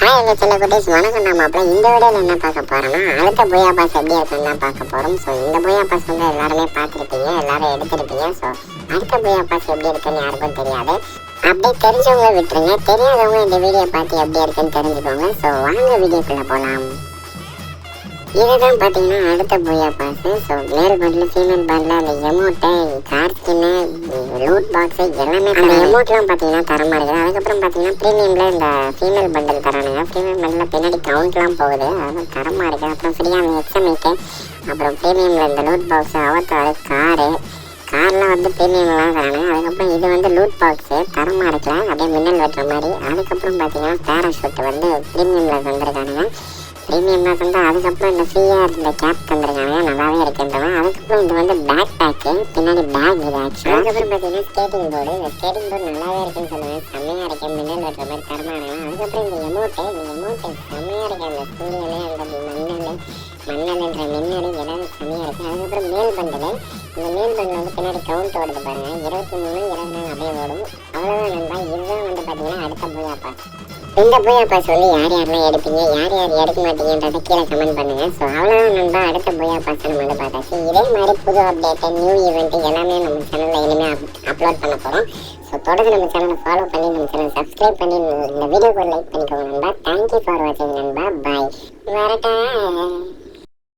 Hi எங்க சின்ன குட்டீஸ் வணக்கம் நம்ம அப்புறம் இந்த வீடியோவில் என்ன பார்க்க போகிறோம்னா அடுத்த புயா பாஸ் எப்படி இருக்குன்னு தான் பார்க்க போகிறோம் ஸோ இந்த புயா பாஸ் வந்து எல்லாருமே பார்த்துருப்பீங்க எல்லாரும் எடுத்திருப்பீங்க. ஸோ அடுத்த புயா பாஸ் எப்படி இருக்குன்னு யாருக்கும் தெரியாது. அப்படியே தெரிஞ்சவங்க விட்டுருங்க. தெரியாதவங்க இந்த வீடியோ பார்த்து எப்படி இருக்குன்னு தெரிஞ்சுக்கோங்க. ஸோ வாங்க வீடியோக்குள்ளே போகலாம் இதுதான் பார்த்தீங்கன்னா அடுத்த புயா பாஸ் ஸோ மேல் பாட்டில் ஃபீமேல் பாட்டில் அந்த எமௌண்ட்டு கார்ஸ்கின்னு லூட் பாக்ஸு எல்லாமே அந்த எமௌண்ட்லாம் பார்த்தீங்கன்னா தரமாக இருக்குது அதுக்கப்புறம் பார்த்தீங்கன்னா ப்ரீமியமில் இந்த ஃபீமேல் பண்டில் தரானுங்க. ஃபீமேல் பண்டில் பின்னாடி கவுண்ட்லாம் போகுது. அதெல்லாம் தரமாக இருக்குது அப்புறம் ஃப்ரீயாக அந்த எக்ஸாமிக்கு அப்புறம் ப்ரீமியமில் இந்த லூட் பாக்ஸு அவத்தாறு காரு கார்லாம் வந்து ப்ரீமியம்லாம் தரானுங்க. அதுக்கப்புறம் இது வந்து லூட் பாக்ஸு தரமாக இருக்கலாம் அப்படியே மின்னல் வெட்டுற மாதிரி. அதுக்கப்புறம் பார்த்தீங்கன்னா பேராஷூட் வந்து ப்ரீமியமில் தந்திருக்கானுங்க. ப்ரீமியம்லாம் தந்து அதுக்கப்புறம் இந்த ஃப்ரீயாக இருந்த கேப் தந்திருக்காங்க. நல்லாவே இருக்குன்றவன். அதுக்கப்புறம் இது வந்து பேக் பேக்கு பின்னாடி பேக் இது ஆக்சுவலாக அதுக்கப்புறம் பார்த்தீங்கன்னா ஸ்கேட்டிங் போர்டு இந்த ஸ்கேட்டிங் போர்டு நல்லாவே இருக்குன்னு சொல்லுவேன் செம்மையாக இருக்கு. மின்னல் வெட்டுற மாதிரி தரமாக அதுக்கப்புறம் இந்த எமௌண்ட்டு இந்த எமௌண்ட்டு செம்மையாக இருக்கு. அந்த சூரியனே அந்த மண்ணல் மண்ணல்ன்ற மின்னல் எல்லாமே செம்மையாக இருக்குது அதுக்கப்புறம் மேல் பண்டில் இந்த மேல் பண்டில் வந்து பின்னாடி கவுண்ட் ஓடுது பாருங்கள் இருபத்தி மூணு இருபத்தி நாலு அப்படியே ஓடும். அவ்வளோதான் நண்பா. இதுதான் பார்த்தீங்கன்னா அடுத்த புயா பாஸ் இந்த புயா பாஸ் வந்து யார் யாரெல்லாம் எடுப்பீங்க யார் யார் எடுக்க மாட்டீங்கன்றதை கீழே கமெண்ட் பண்ணுங்க. ஸோ அவ்வளோதான் நண்பா. அடுத்த புயா பாஸ் நம்ம வந்து பார்த்தாச்சு. இதே மாதிரி புது அப்டேட்டு நியூ ஈவெண்ட்டு எல்லாமே நம்ம சேனலில் இனிமேல் அப்லோட் பண்ண போகிறோம் ஸோ தொடர்ந்து நம்ம சேனலை ஃபாலோ பண்ணி நம்ம சேனல் சப்ஸ்கிரைப் பண்ணி இந்த வீடியோக்கு லைக் பண்ணிக்கோங்க நண்பா. தேங்க்யூ ஃபார் வாட்சிங் நண்பா. பாய் வரட்டா.